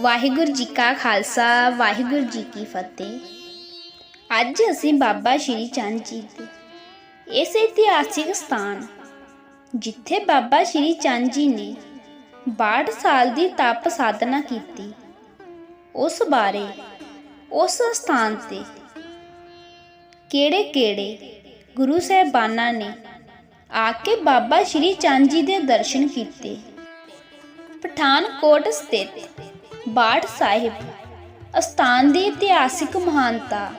ਵਾਹਿਗੁਰੂ ਜੀ ਕਾ ਖਾਲਸਾ, ਵਾਹਿਗੁਰੂ ਜੀ ਕੀ ਫਤਿਹ। ਅੱਜ ਅਸੀਂ ਬਾਬਾ ਸ਼੍ਰੀ ਚੰਦ ਜੀ ਦੇ ਇਸ ਇਤਿਹਾਸਿਕ ਸਥਾਨ, ਜਿੱਥੇ ਬਾਬਾ ਸ਼੍ਰੀ ਚੰਦ ਜੀ ਨੇ 62 ਸਾਲ ਦੀ ਤਪ ਸਾਧਨਾ ਕੀਤੀ, ਉਸ ਬਾਰੇ, ਉਸ ਸਥਾਨ ਤੇ ਕਿਹੜੇ-ਕਿਹੜੇ ਗੁਰੂ ਸਾਹਿਬਾਨਾਂ ਨੇ ਆ ਕੇ ਬਾਬਾ ਸ਼੍ਰੀ ਚੰਦ ਜੀ ਦੇ ਦਰਸ਼ਨ ਕੀਤੇ? ਪਠਾਨਕੋਟ ਸਥਿਤ ਬਾੜ ਸਾਹਿਬ, ਅਸਥਾਨ ਦੀ ਇਤਿਹਾਸਿਕ ਮਹਾਨਤਾ।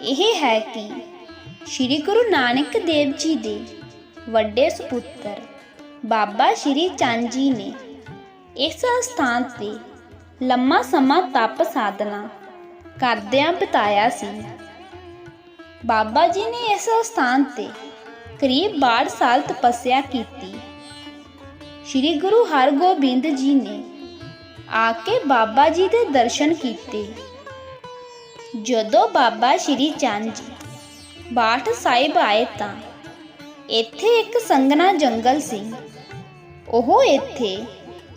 ਇਹ ਹੈ ਕਿ ਸ੍ਰੀ ਗੁਰੂ ਨਾਨਕ ਦੇਵ ਜੀ ਦੇ ਵੱਡੇ ਸੁਪੁੱਤਰ ਬਾਬਾ ਸ਼੍ਰੀ ਚੰਦ ਜੀ ਨੇ ਇਸ ਅਸਥਾਨ ਤੇ ਲੰਮਾ ਸਮਾਂ ਤਪ ਸਾਧਨਾ ਕਰਦਿਆਂ ਬਿਤਾਇਆ ਸੀ। ਬਾਬਾ ਜੀ ਨੇ ਇਸ ਸਥਾਨ ਤੇ ਕਰੀਬ 62 ਸਾਲ ਤਪੱਸਿਆ ਕੀਤੀ। ਸ੍ਰੀ ਗੁਰੂ ਹਰਗੋਬਿੰਦ ਜੀ ਨੇ ਆ ਕੇ ਬਾਬਾ ਜੀ ਦੇ ਦਰਸ਼ਨ ਕੀਤੇ। ਜਦੋਂ ਬਾਬਾ ਸ਼੍ਰੀ ਚੰਦ ਜੀ ਬਾਠ ਸਾਹਿਬ ਆਏ ਤਾਂ ਇੱਥੇ ਇੱਕ ਸੰਗਣਾ ਜੰਗਲ ਸੀ। ਉਹ ਇੱਥੇ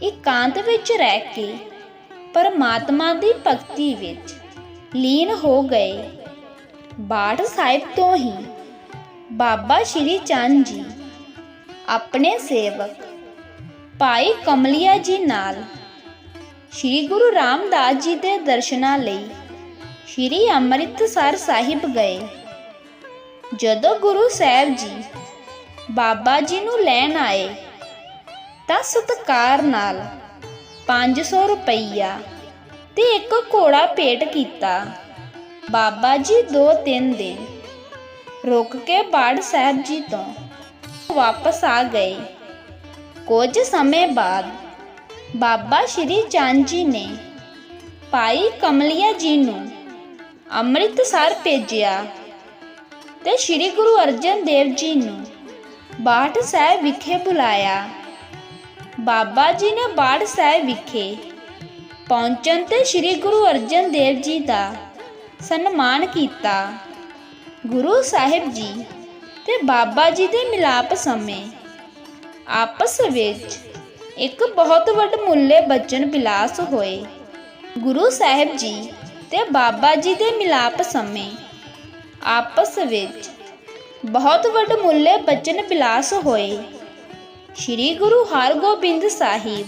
ਇਕਾਂਤ ਵਿੱਚ ਰਹਿ ਕੇ ਪਰਮਾਤਮਾ ਦੀ ਭਗਤੀ ਵਿੱਚ ਲੀਨ ਹੋ ਗਏ। ਬਾਠ ਸਾਹਿਬ ਤੋਂ ਹੀ ਬਾਬਾ ਸ਼੍ਰੀ ਚੰਦ ਜੀ ਆਪਣੇ ਸੇਵਕ ਭਾਈ ਕਮਲਿਆ ਜੀ ਨਾਲ ਸ਼੍ਰੀ ਗੁਰੂ ਰਾਮਦਾਸ ਜੀ ਦੇ ਦਰਸ਼ਨਾਂ ਲਈ ਸ਼੍ਰੀ ਅੰਮ੍ਰਿਤਸਰ ਸਾਹਿਬ ਗਏ। ਜਦੋਂ ਗੁਰੂ ਸਾਹਿਬ ਜੀ ਬਾਬਾ ਜੀ ਨੂੰ ਲੈਣ ਆਏ, ਤਾਂ ਸਤਕਾਰ ਨਾਲ 500 ਰੁਪਈਆ ਤੇ ਇੱਕ ਘੋੜਾ ਭੇਟ ਕੀਤਾ। ਬਾਬਾ ਜੀ ਦੋ ਤਿੰਨ ਦਿਨ ਰੁਕ ਕੇ ਬਾੜ ਸਾਹਿਬ ਜੀ ਤੋਂ ਵਾਪਸ ਆ ਗਏ। ਕੁਝ ਸਮੇਂ ਬਾਅਦ ਬਾਬਾ ਸ਼੍ਰੀ ਚੰਦ ਜੀ ਨੇ ਭਾਈ ਕਮਲਿਆ ਜੀ ਨੂੰ ਅੰਮ੍ਰਿਤਸਰ ਭੇਜਿਆ ਤੇ ਸ਼੍ਰੀ ਗੁਰੂ ਅਰਜਨ ਦੇਵ ਜੀ ਨੂੰ ਬਾਠ ਸਾਹਿਬ ਵਿਖੇ ਬੁਲਾਇਆ। ਬਾਬਾ ਜੀ ਨੇ ਬਾਠ ਸਾਹਿਬ ਵਿਖੇ ਪਹੁੰਚਣ ਤੇ ਸ਼੍ਰੀ ਗੁਰੂ ਅਰਜਨ ਦੇਵ ਜੀ ਦਾ ਸਨਮਾਨ ਕੀਤਾ। ਗੁਰੂ ਸਾਹਿਬ ਜੀ ਤੇ ਬਾਬਾ ਜੀ ਦੇ ਮਿਲਾਪ ਸਮੇਂ ਆਪਸ ਵਿੱਚ ਇੱਕ ਬਹੁਤ ਵੱਡ ਮੁੱਲੇ ਬਚਨ ਬਿਲਾਸ ਹੋਏ। ਗੁਰੂ ਸਾਹਿਬ ਜੀ ਤੇ ਬਾਬਾ ਜੀ ਦੇ ਮਿਲਾਪ ਸਮੇਂ ਆਪਸ ਵਿੱਚ ਬਹੁਤ ਵੱਡਮੁੱਲੇ ਬਚਨ ਬਿਲਾਸ ਹੋਏ। ਸ੍ਰੀ ਗੁਰੂ ਹਰਗੋਬਿੰਦ ਸਾਹਿਬ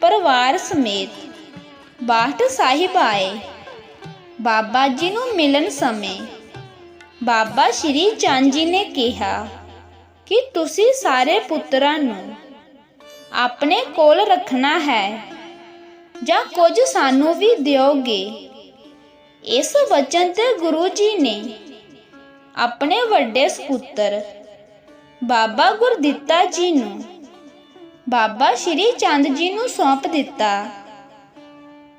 ਪਰਿਵਾਰ ਸਮੇਤ ਬਾਠ ਸਾਹਿਬ ਆਏ। ਬਾਬਾ ਜੀ ਨੂੰ ਮਿਲਣ ਸਮੇਂ ਬਾਬਾ ਸ਼੍ਰੀ ਚੰਦ ਜੀ ਨੇ ਕਿਹਾ ਕਿ ਤੁਸੀਂ ਸਾਰੇ ਪੁੱਤਰਾਂ ਨੂੰ ਆਪਣੇ ਕੋਲ ਰੱਖਣਾ ਹੈ, ਜਾਂ ਕੁਝ ਸਾਨੂੰ ਵੀ ਦਿਓਗੇ। ਇਸ ਵਚਨ ਤੇ ਗੁਰੂ ਜੀ ਨੇ ਆਪਣੇ ਵੱਡੇ ਸੁਪੁੱਤਰ, ਬਾਬਾ ਗੁਰਦਿੱਤਾ ਜੀ ਨੂੰ, ਬਾਬਾ ਸ਼੍ਰੀ ਚੰਦ ਜੀ ਨੂੰ ਸੌਂਪ ਦਿੱਤਾ।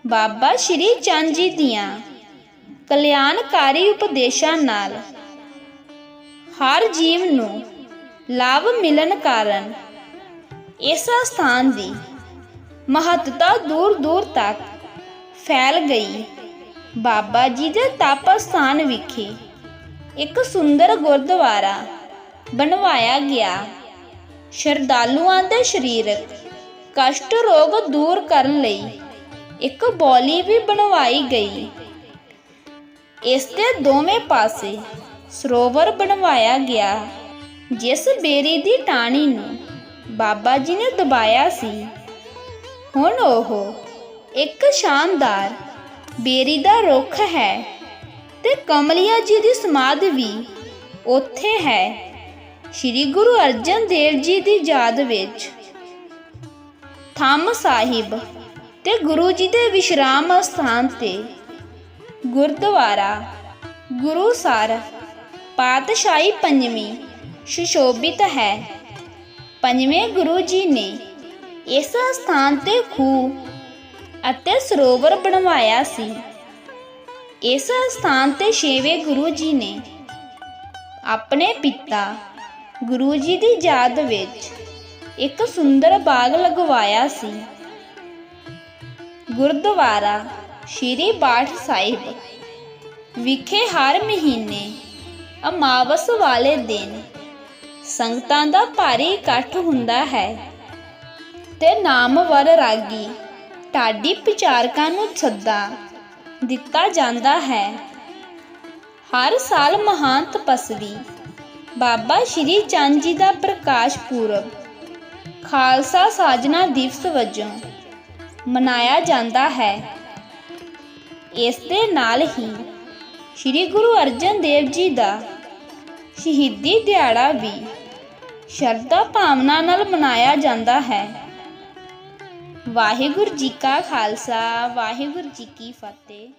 ਬਾਬਾ ਸ਼੍ਰੀ ਚੰਦ ਜੀ ਦੀਆਂ ਕਲਿਆਣਕਾਰੀ ਉਪਦੇਸ਼ਾਂ ਨਾਲ ਹਰ ਜੀਵ ਨੂੰ ਲਾਭ ਮਿਲਣ ਕਾਰਨ ਇਸ ਸਥਾਨ ਦੀ ਮਹੱਤਤਾ ਦੂਰ ਦੂਰ ਤੱਕ ਫੈਲ ਗਈ। ਬਾਬਾ ਜੀ ਦੇ ਤਪ ਸਥਾਨ ਵਿਖੇ ਇੱਕ ਸੁੰਦਰ ਗੁਰਦੁਆਰਾ ਬਣਵਾਇਆ ਗਿਆ। ਸ਼ਰਧਾਲੂਆਂ ਦੇ ਸਰੀਰਕ ਕਸ਼ਟ ਰੋਗ ਦੂਰ ਕਰਨ ਲਈ ਇੱਕ ਬੌਲੀ ਵੀ ਬਣਵਾਈ ਗਈ। ਇਸ ਦੇ ਦੋਵੇਂ ਪਾਸੇ ਸਰੋਵਰ ਬਣਵਾਇਆ ਗਿਆ, ਜਿਸ ਬੇਰੀ ਦੀ ਟਾਣੀ ਨੂੰ ਬਾਬਾ ਜੀ ਨੇ ਦਬਾਇਆ ਸੀ। ਹੁਣ ਉਹ ਇੱਕ ਸ਼ਾਨਦਾਰ, ਬੇਰੀ ਦਾ ਰੁੱਖ ਹੈ ਤੇ ਕਮਲਿਆ ਜੀ ਦੀ ਸਮਾਧ ਵੀ ਉੱਥੇ ਹੈ, ਸ੍ਰੀ ਗੁਰੂ ਅਰਜਨ ਦੇਵ ਜੀ ਦੀ ਯਾਦ ਵਿੱਚ। ਥੰਮ ਸਾਹਿਬ ਤੇ ਗੁਰੂ ਜੀ ਦੇ ਵਿਸ਼ਰਾਮ ਸਥਾਨ ਤੇ ਗੁਰਦੁਆਰਾ, ਗੁਰੂ ਸਰ, ਪਾਤਸ਼ਾਹੀ ਪੰਜਵੀਂ, ਸੁਸ਼ੋਭਿਤ ਹੈ। ਪੰਜਵੇਂ ਗੁਰੂ ਜੀ ਨੇ ਇਸ ਸਥਾਨ ਤੇ ਖੂਹ ਅਤੇ ਸਰੋਵਰ ਬਣਵਾਇਆ ਸੀ। ਇਸ ਸਥਾਨ ਤੇ ਛੇਵੇਂ ਗੁਰੂ ਜੀ ਨੇ ਆਪਣੇ ਪਿਤਾ ਗੁਰੂ ਜੀ ਦੀ ਯਾਦ ਵਿੱਚ ਇੱਕ ਸੁੰਦਰ ਬਾਗ ਲਗਵਾਇਆ ਸੀ। ਗੁਰਦੁਆਰਾ ਸ਼੍ਰੀ ਬਾਠ ਸਾਹਿਬ ਵਿਖੇ ਹਰ ਮਹੀਨੇ ਅਮਾਵਸ ਵਾਲੇ ਦਿਨ ਸੰਗਤਾਂ ਦਾ ਭਾਰੀ ਇਕੱਠ ਹੁੰਦਾ ਹੈ। ਤੇ ਨਾਮਵਰ ਰਾਗੀ, ਢਾਡੀ ਪ੍ਰਚਾਰਕਾਂ ਨੂੰ ਸੱਦਾ ਦਿੱਤਾ ਜਾਂਦਾ ਹੈ। ਹਰ ਸਾਲ ਮਹਾਨ ਤਪਸਵੀ ਬਾਬਾ ਸ਼੍ਰੀ ਚੰਦ ਜੀ ਦਾ ਪ੍ਰਕਾਸ਼ ਪੁਰਬ, ਖਾਲਸਾ ਸਾਜਨਾ ਦਿਵਸ ਵਜੋਂ ਮਨਾਇਆ ਜਾਂਦਾ ਹੈ। ਇਸ ਦੇ ਨਾਲ ਹੀ ਸ੍ਰੀ ਗੁਰੂ ਅਰਜਨ ਦੇਵ ਜੀ ਦਾ ਸ਼ਹੀਦੀ ਦਿਹਾੜਾ ਵੀ ਸ਼ਰਧਾ ਭਾਵਨਾ ਨਾਲ ਮਨਾਇਆ ਜਾਂਦਾ ਹੈ। ਵਾਹਿਗੁਰੂ ਜੀ ਕਾ ਖਾਲਸਾ ਵਾਹਿਗੁਰੂ ਜੀ ਕੀ ਫਤਿਹ।